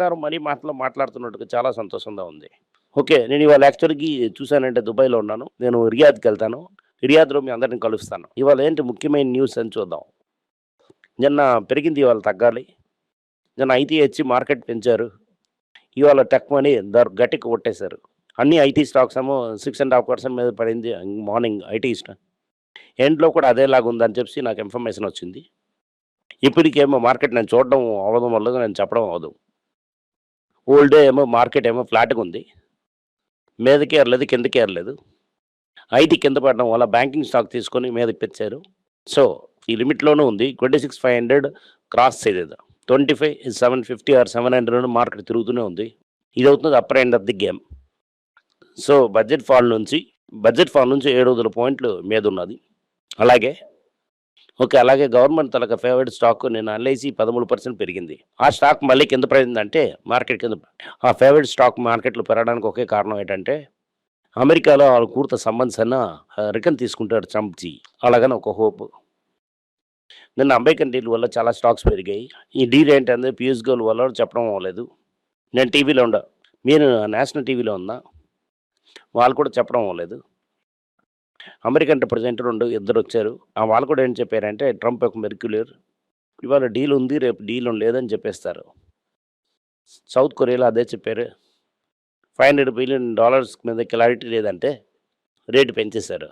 నమస్కారం మనీ మాటలో మాట్లాడుతున్నట్టుగా చాలా సంతోషంగా ఉంది. ఓకే నేను ఇవాళ యాక్చువల్గా చూశానంటే దుబాయ్లో ఉన్నాను. నేను రియాద్కి వెళ్తాను. రియాద్లో మీ అందరిని కలుస్తాను. ఇవాళ ఏంటి ముఖ్యమైన న్యూస్ అని చూద్దాం. నిన్న పెరిగింది ఇవాళ తగ్గాలి. నిన్న ఐటీ వచ్చి మార్కెట్ పెంచారు. ఇవాళ టెక్ మనీ దర్ గట్టికి కొట్టేశారు. అన్ని ఐటీ స్టాక్స్ ఏమో సిక్స్ అండ్ హాఫ్ పర్సెంట్ మీద పడింది. మార్నింగ్ ఐటీ స్టాక్ ఎండ్లో కూడా అదేలాగా ఉందని చెప్పి నాకు ఇన్ఫర్మేషన్ వచ్చింది. ఇప్పటికేమో మార్కెట్ నేను చూడడం అవ్వడం వల్ల నేను చెప్పడం అవ్వదు ఓల్డ్ డే ఏమో మార్కెట్ ఏమో ఫ్లాట్గా ఉంది. మీదకి ఏరలేదు కిందకి ఏరలేదు. ఐటీ కింద పడడం వల్ల బ్యాంకింగ్ స్టాక్ తీసుకొని మీదకి పెంచారు. సో ఈ లిమిట్లోనే ఉంది. Twenty six five hundred cross చేయలేదు twenty five seven fifty or seven hundred market తిరుగుతూనే ఉంది. ఇది అవుతుంది upper end of the game. So budget fall నుంచి బడ్జెట్ ఫాల్ నుంచి ఏడు వందల పాయింట్లు మీద ఉన్నది అలాగే ఓకే అలాగే గవర్నమెంట్ తలక ఫేవరెట్ స్టాక్ నేను ఎల్ఐసి పదమూడు పర్సెంట్ పెరిగింది. ఆ స్టాక్ మళ్ళీ కింద పడిందంటే మార్కెట్ కింద ఆ ఫేవరెట్ స్టాక్ మార్కెట్లో పెరగడానికి ఒకే కారణం ఏంటంటే అమెరికాలో వాళ్ళ కూర్త సంబంధించిన రికన్ తీసుకుంటారు చంపి అలాగని ఒక హోప్. నిన్న అంబేకన్ డీల్ వల్ల చాలా స్టాక్స్ పెరిగాయి. ఈ డీల్ ఏంటంటే పియూష్ గోల్ వల్ల చెప్పడం అవ్వలేదు. నేను టీవీలో ఉండ మీరు నేషనల్ టీవీలో ఉన్నా వాళ్ళు కూడా చెప్పడం అవ్వలేదు. అమెరికన్ రిప్రజెంటర్ రెండు ఇద్దరు వచ్చారు. ఆ వాళ్ళు కూడా ఏం చెప్పారంటే ట్రంప్ ఒక మెర్క్యులర్ ఇవాళ డీల్ ఉంది రేపు డీల్ లేదని చెప్పేస్తారు. సౌత్ కొరియాలో అదే చెప్పారు. ఫైవ్ హండ్రెడ్ బిలియన్ డాలర్స్ మీద క్లారిటీ లేదంటే రేటు పెంచేశారు.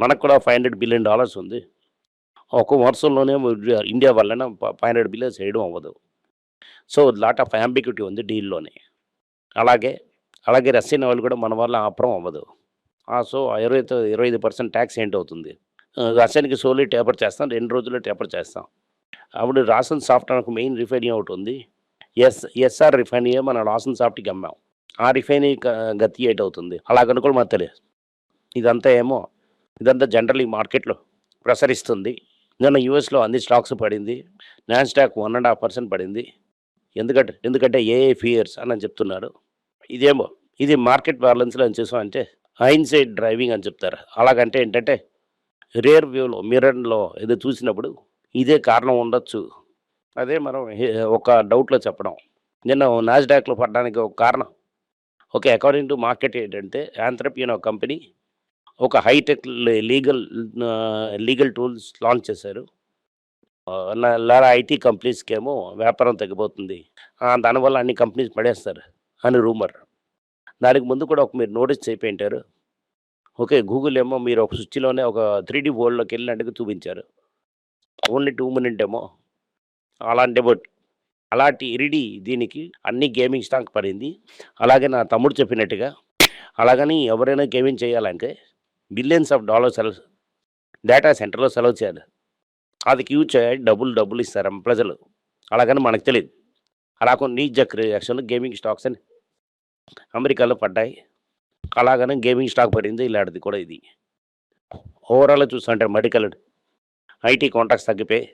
మనకు కూడా ఫైవ్ హండ్రెడ్ బిలియన్ డాలర్స్ ఉంది. ఒక వర్షంలోనే ఇండియా వల్లనే ఫైవ్ హండ్రెడ్ బిలియన్స్ వేయడం అవ్వదు. సో లాట్ ఆఫ్ అంబిక్యూటీ ఉంది డీల్లోనే. అలాగే అలాగే రష్యన్ వాళ్ళు కూడా మన వల్ల ఆపరం అవ్వదు. సో ఆ ఇరవై ఇరవై ఐదు పర్సెంట్ ట్యాక్స్ ఏంటి అవుతుంది? రసాయనిక రష్యానికి సోలీ టేపర్ చేస్తాం రెండు రోజుల్లో టేపర్ చేస్తాం. అప్పుడు రాసన్ సాఫ్ట్ నాకు మెయిన్ రిఫైనరీ ఒకటి ఉంది. ఎస్ ఎస్ఆర్ రిఫైనరీ మన రాసన్ సాఫ్ట్కి అమ్మాం. ఆ రిఫైనరీ గతి ఏట్ అవుతుంది? అలా కూడా మాకు తెలియదు. ఇదంతా ఏమో ఇదంతా జనరల్ ఈ మార్కెట్లో ప్రసరిస్తుంది. నిన్న యూఎస్లో అన్ని స్టాక్స్ పడింది. Nasdaq one and half percent పడింది. ఎందుకంటే ఎందుకంటే ఏ ఫియర్స్ అని చెప్తున్నారు. ఇదేమో ఇది మార్కెట్ బ్యాలెన్స్లో ఏం చేసాం అంటే హైన్సైడ్ డ్రైవింగ్ అని చెప్తారు. అలాగంటే ఏంటంటే రేర్ వ్యూలో మిరర్లో ఏదో చూసినప్పుడు ఇదే కారణం ఉండొచ్చు. అదే మనం ఒక డౌట్లో చెప్పడం. నిన్న నాస్డాక్లో పడడానికి ఒక కారణం. ఓకే అకార్డింగ్ టు మార్కెట్ ఏంటంటే ఆంథ్రపియన్ కంపెనీ ఒక hi-tech legal legal tools launch చేశారు. లారా ఐటీ కంపెనీస్కి ఏమో వ్యాపారం తగ్గిపోతుంది. దానివల్ల అన్ని కంపెనీస్ పడేస్తారు అని రూమర్. దానికి ముందు కూడా ఒక మీరు నోటీస్ చేయింటారు ఓకే గూగుల్ ఏమో మీరు ఒక స్విచ్లోనే ఒక త్రీ డీ వరల్డ్లోకి వెళ్ళినట్టుగా చూపించారు. ఓన్లీ టూ మినిట్ ఏమో అలాంటి బట్ అలాంటి ఇరిడి దీనికి అన్ని గేమింగ్ స్టాక్ పడింది. అలాగే నా తమ్ముడు చెప్పినట్టుగా అలాగని ఎవరైనా గేమింగ్ చేయాలంటే బిలియన్స్ ఆఫ్ డాలర్స్ సెలవు డేటా సెంటర్లో సెలవు చేయాలి. అది యూజ్ చేయాలి డబ్బులు డబ్బులు ఇస్తారు ప్రజలు? అలాగని మనకు తెలియదు అలా కొన్ని నీ జక్ రియాక్షన్ గేమింగ్ స్టాక్స్ అని అమెరికాలో పడ్డాయి. అలాగనే గేమింగ్ స్టాక్ పడింది. ఇలాంటిది కూడా ఇది. ఓవరాల్ చూస్తుంటే మెడికల్ ఐటీ కాంట్రాక్ట్స్ తగ్గిపోయి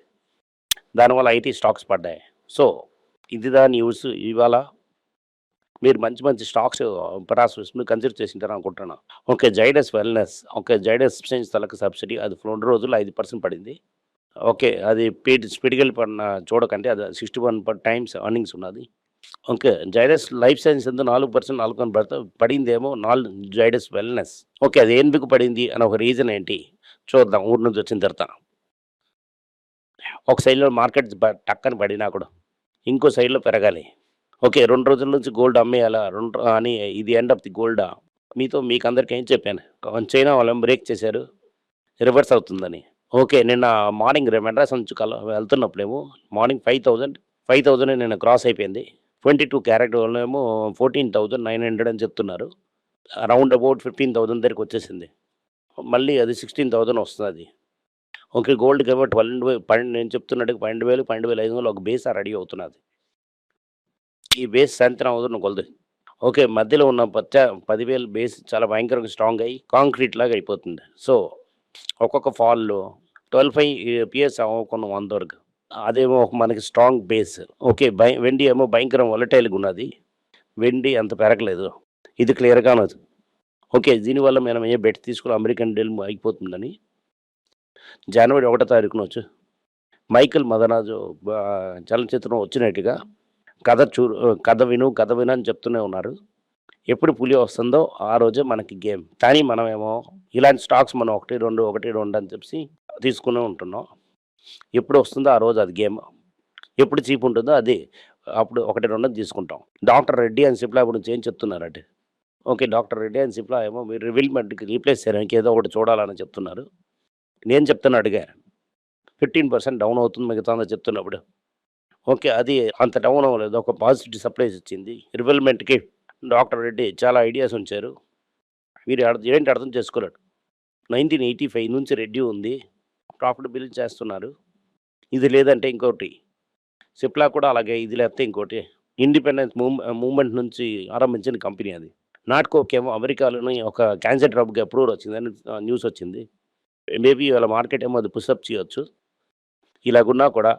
దానివల్ల ఐటీ స్టాక్స్ పడ్డాయి. సో ఇదిదా న్యూస్. ఇవాళ మీరు మంచి మంచి స్టాక్స్ ప్రాసెస్ మీరు కన్సిడర్ చేసింటారు అనుకుంటున్నాను okay Zydus wellness. Okay Zydus science తలకు సబ్సిడీ. అది రెండు రోజులు ఐదు పర్సెంట్ పడింది. ఓకే అది స్పీడ్ స్పీడ్గా పడిన చూడకంటే అది సిక్స్టీ వన్ టైమ్స్ అర్నింగ్స్ ఉన్నది. ఓకే. జైడస్ లైఫ్ సైన్స్ ఎంత? నాలుగు పర్సెంట్ నాలుగు అని పడితే పడిందేమో నాలుగు జైడస్ వెల్నెస్. ఓకే అది ఎందుకు పడింది అని ఒక రీజన్ ఏంటి? చూద్దాం ఊరి నుంచి వచ్చిన తర్వాత. ఒక సైడ్లో మార్కెట్ టక్కని పడినా కూడా ఇంకో సైడ్లో పెరగాలి. ఓకే రెండు రోజుల నుంచి గోల్డ్ అమ్మేయాలా? రెండు అని ఇది ఎండ్ ఆఫ్ ది గోల్డా మీతో మీకు అందరికీ ఏం చెప్పాను? చైనా వాళ్ళు బ్రేక్ చేశారు? రివర్స్ అవుతుందని. ఓకే నిన్న మార్నింగ్ మెడ్రాస్ నుంచి కల వెళ్తున్నప్పుడేమో morning five thousand five thousand నిన్న క్రాస్ అయిపోయింది. ట్వంటీ టూ క్యారెట్ ఏమో ఫోర్టీన్ థౌజండ్ నైన్ హండ్రెడ్ అని చెప్తున్నారు. అరౌండ్ అబౌట్ ఫిఫ్టీన్ థౌజండ్ దగ్గరికి వచ్చేసింది. మళ్ళీ అది సిక్స్టీన్ థౌజండ్ వస్తుంది అది. ఓకే గోల్డ్కి ఏమో పన్నెండు వేలు పన్నెండు నేను చెప్తున్నట్టు పన్నెండు వేలు పన్నెండు వేల ఐదు వందలు ఒక బేస్ రెడీ అవుతున్నది. ఈ బేస్ సాయంత్రం అవుతున్న కొలది. ఓకే మధ్యలో ఉన్న పచ్చ పదివేలు బేస్ చాలా భయంకరంగా స్ట్రాంగ్ అయ్యి కాంక్రీట్ లాగా అయిపోతుంది. సో ఒక్కొక్క ఫాల్లో ట్వెల్వ్ ఫైవ్ పిఎస్ అవ్వకుండా వంద వరకు. అదేమో ఒక మనకి స్ట్రాంగ్ బేస్. ఓకే భయ వెండి ఏమో భయంకరం వొలటైల్గా ఉన్నది. వెండి అంత పెరగలేదు. ఇది క్లియర్గా ఉన్నది ఓకే దీనివల్ల మనం ఏ బెట్ తీసుకుని అమెరికన్ డీల్ అయిపోతుందని. జనవరి ఒకటో తారీఖున వచ్చు మైకిల్ మదనాజు చలనచిత్రం వచ్చినట్టుగా కథ చూ కథ విను కథ విను అని చెప్తూనే ఉన్నారు. ఎప్పుడు పులి వస్తుందో ఆ రోజే మనకి గేమ్. కానీ మనమేమో ఇలాంటి స్టాక్స్ మనం ఒకటి రెండు ఒకటి రెండు అని చెప్పి తీసుకునే ఉంటున్నాం. ఎప్పుడు వస్తుందో ఆ రోజు అది గేమ్. ఎప్పుడు చీప్ ఉంటుందో అది. అప్పుడు ఒకటి రెండు తీసుకుంటాం. డాక్టర్ రెడ్డి అని సిప్లా గురించి ఏం చెప్తున్నారంటే? ఓకే డాక్టర్ రెడ్డి అని సిప్లా ఏమో మీరు రివిల్మెంట్కి రీప్లేస్ చేయడానికి ఏదో ఒకటి చూడాలని చెప్తున్నారు. నేను చెప్తున్నా అడిగా. ఫిఫ్టీన్ పర్సెంట్ డౌన్ అవుతుంది మిగతా చెప్తున్నప్పుడు. ఓకే అది అంత డౌన్ అవ్వలేదు. ఒక పాజిటివ్ సప్లైస్ వచ్చింది రివెల్మెంట్కి డాక్టర్ రెడ్డి చాలా ఐడియాస్ ఉంచారు. మీరు అర్థం- ఏంటి అర్థం చేసుకోలేడు. నైన్టీన్ ఎయిటీ ఫైవ్ నుంచి రెడ్డి ఉంది. ప్రాఫిటబిల్ చేస్తున్నారు. ఇది లేదంటే ఇంకోటి. సిప్లా కూడా అలాగే ఇది లేకపోతే ఇంకోటి. ఇండిపెండెన్స్ మూవ్ మూవ్మెంట్ నుంచి ఆరంభించిన కంపెనీ అది. నాట్కోకేమో అమెరికాలోని ఒక క్యాన్సర్ డ్రబ్కి అప్రూవల్ వచ్చిందని న్యూస్ వచ్చింది. మేబీ వాళ్ళ మార్కెట్ ఏమో అది పుషప్ చేయొచ్చు. ఇలాగున్నా కూడా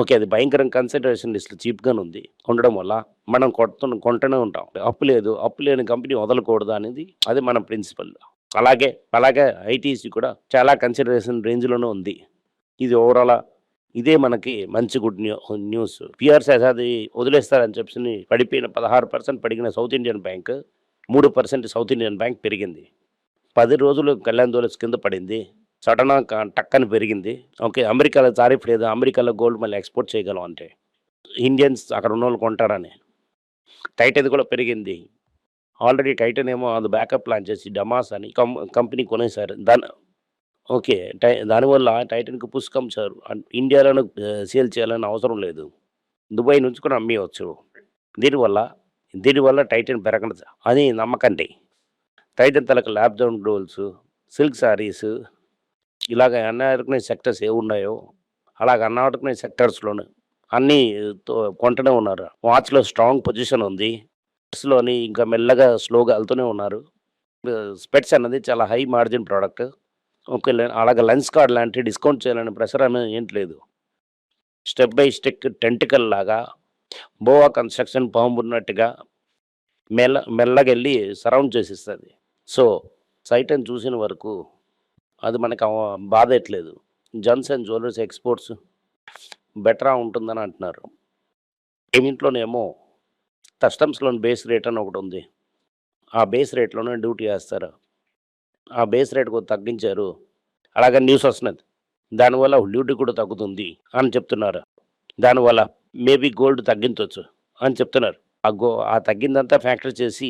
ఓకే అది భయంకరం కన్సిడరేషన్ లిస్ట్ చీప్గానే ఉంది. ఉండడం వల్ల మనం కొడుతున్న కొంటూనే ఉంటాం. అప్పు లేదు అప్పు లేని కంపెనీ వదలకూడదు అనేది అది మన ప్రిన్సిపల్. అలాగే అలాగే ఐటీసీ కూడా చాలా కన్సిడరేషన్ రేంజ్లోనే ఉంది. ఇది ఓవరాల్ ఇదే మనకి మంచి గుడ్ న్యూ న్యూస్ పిఆర్సెస్ అది వదిలేస్తారని చెప్పి పడిపోయిన పదహారు పర్సెంట్ పడిగిన సౌత్ ఇండియన్ బ్యాంక్ మూడు పర్సెంట్ సౌత్ ఇండియన్ బ్యాంక్ పెరిగింది. పది రోజులు కళ్యాణ్ దోలస్ కింద పడింది. సడన్ టక్కని పెరిగింది. ఓకే అమెరికాలో తారీఫ్ లేదు. అమెరికాలో గోల్డ్ మళ్ళీ ఎక్స్పోర్ట్ చేయగలం అంటే. ఇండియన్స్ అక్కడ ఉన్న వాళ్ళు కొంటారని అది కూడా పెరిగింది. ఆల్రెడీ టైటన్ ఏమో అది బ్యాకప్ ప్లాన్ చేసి డమాస్ అని కం కంపెనీ కొనేశారు. దాని ఓకే టై దానివల్ల టైటన్కి పుస్తకం సార్ ఇండియాలోనే సేల్ చేయాలని అవసరం లేదు. దుబాయ్ నుంచి కూడా అమ్మేయవచ్చు దీనివల్ల దీనివల్ల టైటన్ పెరగదు అని నమ్మకండి. టైటన్ తలకు ల్యాబ్ డౌన్ రోల్స్ సిల్క్ శారీస్ ఇలాగ అన్నాడుకునే సెక్టర్స్ ఏ ఉన్నాయో అలాగ అన్నాడుకునే సెక్టర్స్లోనే అన్నీ తో- ఉన్నారు. వాచ్లో స్ట్రాంగ్ పొజిషన్ ఉంది. స్పెట్స్లోని ఇంకా మెల్లగా స్లోగా వెళ్తూనే ఉన్నారు. స్పెట్స్ అన్నది చాలా హై మార్జిన్ ప్రోడక్ట్. ఓకే అలాగే లెన్స్ కార్డ్ లాంటి డిస్కౌంట్ చేయాలని ప్రెషర్ అనేది ఏంటి లేదు. స్టెప్ బై స్టెప్ టెంటికల్ లాగా బోవా కన్స్ట్రక్షన్ బాంబు ఉన్నట్టుగా మెల్ల మెల్లగా వెళ్ళి సరౌండ్ చేసిస్తుంది. సో సైట్ అని చూసిన వరకు అది మనకు అవ- బాధేయట్లేదు. జన్స్ అండ్ జ్యువెలర్స్ ఎక్స్పోర్ట్స్ బెటరా ఉంటుందని అంటున్నారు. పేమెంట్లోనేమో కస్టమ్స్లోని బేస్ రేట్ అని ఒకటి ఉంది. ఆ బేస్ రేట్లోనే డ్యూటీ వేస్తారు ఆ బేస్ రేట్ కొద్ది తగ్గించారు. అలాగే న్యూస్ వస్తున్నది. దానివల్ల డ్యూటీ కూడా తగ్గుతుంది అని చెప్తున్నారు. దానివల్ల మేబీ గోల్డ్ తగ్గించవచ్చు అని చెప్తున్నారు. ఆ గో ఆ తగ్గిందంతా ఫ్యాక్టరీ చేసి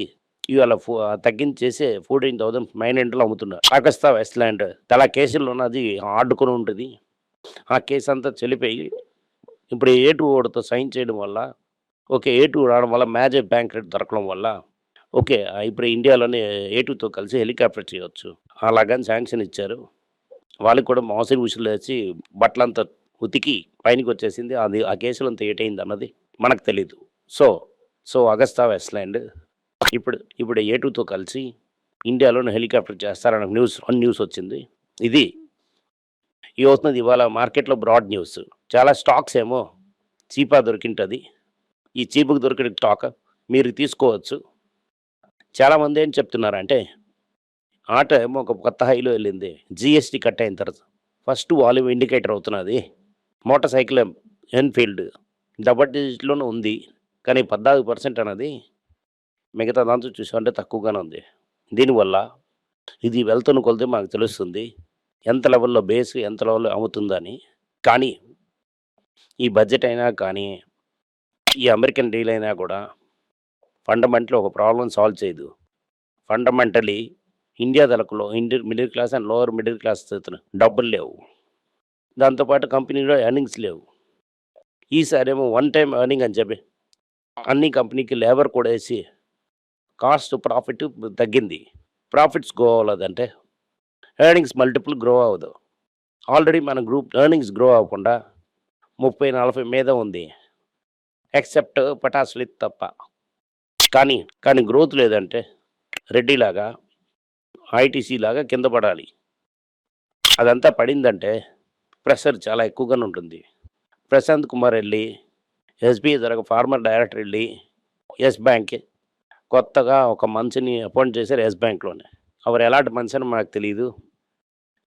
ఇవాళ ఫో తగ్గించేసి ఫోర్టీన్ థౌసండ్ నైన్ హండ్రెడ్లో అమ్ముతున్నారు. పాకిస్తా వెస్ట్ ల్యాండ్ చాలా కేసుల్లో ఉన్నది ఆడుకుని ఉంటుంది. ఆ కేసు అంతా చెల్లిపోయి ఇప్పుడు ఏ టూ ఓడితో సైన్ చేయడం వల్ల ఓకే ఏ టూ రావడం వల్ల మ్యాజిక్ బ్యాంక్ దొరకడం వల్ల. ఓకే ఇప్పుడు ఇండియాలోనే ఏ టూతో కలిసి హెలికాప్టర్ చేయవచ్చు అలాగని శాంక్షన్ ఇచ్చారు. వాళ్ళకి కూడా మోసరి విషయంలో వేసి బట్టలంతా ఉతికి పైనకి వచ్చేసింది. అది ఆ కేసులో అంతా ఏటైంది అన్నది మనకు తెలీదు. సో సో అగస్తా వెస్ట్లాండ్ ఇప్పుడు ఇప్పుడు ఏ టూతో కలిసి ఇండియాలోనే హెలికాప్టర్ చేస్తారన్న న్యూస్ వన్ న్యూస్ వచ్చింది. ఇది ఈ వస్తున్నది ఇవాళ మార్కెట్లో బ్రాడ్ న్యూస్. చాలా స్టాక్స్ ఏమో చీపా దొరికింటుంది. ఈ చీపుకు దొరికిన స్టాక్ మీరు తీసుకోవచ్చు. చాలామంది ఏం చెప్తున్నారంటే ఆట ఏమో ఒక కొత్త హైలో వెళ్ళింది. జిఎస్టీ కట్ అయిన తర్వాత ఫస్ట్ వాల్యూమ్ ఇండికేటర్ అవుతున్నది. మోటార్ సైకిల్ ఎన్ఫీల్డ్ డబల్ డిజిట్లోనే ఉంది. కానీ పద్నాలుగు పర్సెంట్ అన్నది మిగతా దాంతో చూసామంటే తక్కువగానే ఉంది. దీనివల్ల ఇది వెళ్తున్న కొలితే మాకు తెలుస్తుంది. ఎంత లెవెల్లో బేస్ ఎంత లెవెల్లో అమ్ముతుందని కానీ ఈ బడ్జెట్ అయినా కానీ ఈ అమెరికన్ డీల్ అయినా కూడా ఫండమెంటల్ ఒక ప్రాబ్లం సాల్వ్ చేయదు. ఫండమెంటలీ ఇండియా తలకులో ఇండి middle class and lower middle class డబ్బులు లేవు. దాంతోపాటు కంపెనీలో ఎర్నింగ్స్ లేవు. ఈసారి ఏమో వన్ టైం ఎర్నింగ్ అని చెప్పి అన్ని కంపెనీకి లేబర్ కూడా వేసి కాస్ట్ ప్రాఫిట్ తగ్గింది. ప్రాఫిట్స్ గ్రో అవ్వలేదంటే ఎర్నింగ్స్ మల్టిపుల్ గ్రో అవ్వదు. ఆల్రెడీ మన గ్రూప్ ఎర్నింగ్స్ గ్రో అవ్వకుండా ముప్పై నలభై మీద ఉంది. ఎక్సెప్ట్ పటాసులు ఇది తప్ప. కానీ కానీ గ్రోత్ లేదంటే రెడ్డిలాగా ఐటీసీ లాగా కింద పడాలి. అదంతా పడిందంటే ప్రెషర్ చాలా ఎక్కువగానే ఉంటుంది. ప్రశాంత్ కుమార్ వెళ్ళి ఎస్బీఐ ద్వారా ఫార్మర్ డైరెక్టర్ వెళ్ళి ఎస్ బ్యాంక్ కొత్తగా ఒక మనిషిని అపాయింట్ చేశారు ఎస్ బ్యాంక్లోనే అవరు ఎలాంటి మనిషి అని మనకు తెలియదు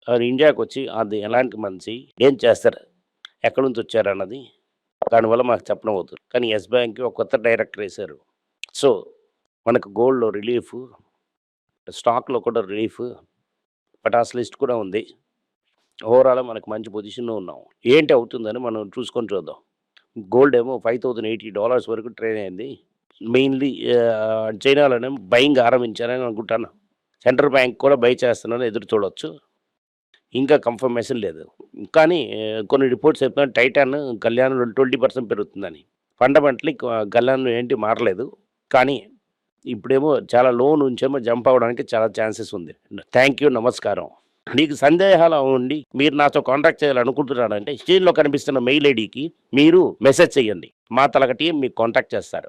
ఎవరు ఇండియాకి వచ్చి అది ఎలాంటి మనిషి ఏం చేస్తారు ఎక్కడి నుంచి వచ్చారు అన్నది దానివల్ల మాకు చెప్పడం అవుతుంది. కానీ ఎస్ బ్యాంక్కి ఒక కొత్త డైరెక్టర్ వేశారు సో మనకు గోల్డ్లో రిలీఫ్ స్టాక్లో కూడా రిలీఫ్ పటాస్ లిస్ట్ కూడా ఉంది. ఓవరాల్ మనకు మంచి పొజిషన్లో ఉన్నాం. ఏంటి అవుతుందని మనం చూసుకొని చూద్దాం. గోల్డ్ ఏమో ఫైవ్ థౌజండ్ ఎయిటీ డాలర్స్ వరకు ట్రేడ్ అయింది. మెయిన్లీ చైనాలోనే బయింగ్ ఆరంభించారని అనుకుంటాను. సెంట్రల్ బ్యాంక్ కూడా బై చేస్తున్నారని ఎదురు చూడవచ్చు ఇంకా కన్ఫర్మేషన్ లేదు. కానీ కొన్ని రిపోర్ట్స్ చెప్తున్నా టైటాన్ కళ్యాణ్ ట్వంటీ పర్సెంట్ పెరుగుతుందని. ఫండమెంటలీ కళ్యాణ్ ఏంటి మారలేదు. కానీ ఇప్పుడేమో చాలా లో నుంచేమో జంప్ అవ్వడానికి చాలా ఛాన్సెస్ ఉంది. థ్యాంక్ యూ నమస్కారం. మీకు సందేహాలు ఉండి మీరు నాతో కాంటాక్ట్ చేయాలనుకుంటున్నారంటే స్క్రీన్లో కనిపిస్తున్న మెయిల్ ఐడికి మీరు మెసేజ్ చేయండి. మా తలక టీం మీకు కాంటాక్ట్ చేస్తారు.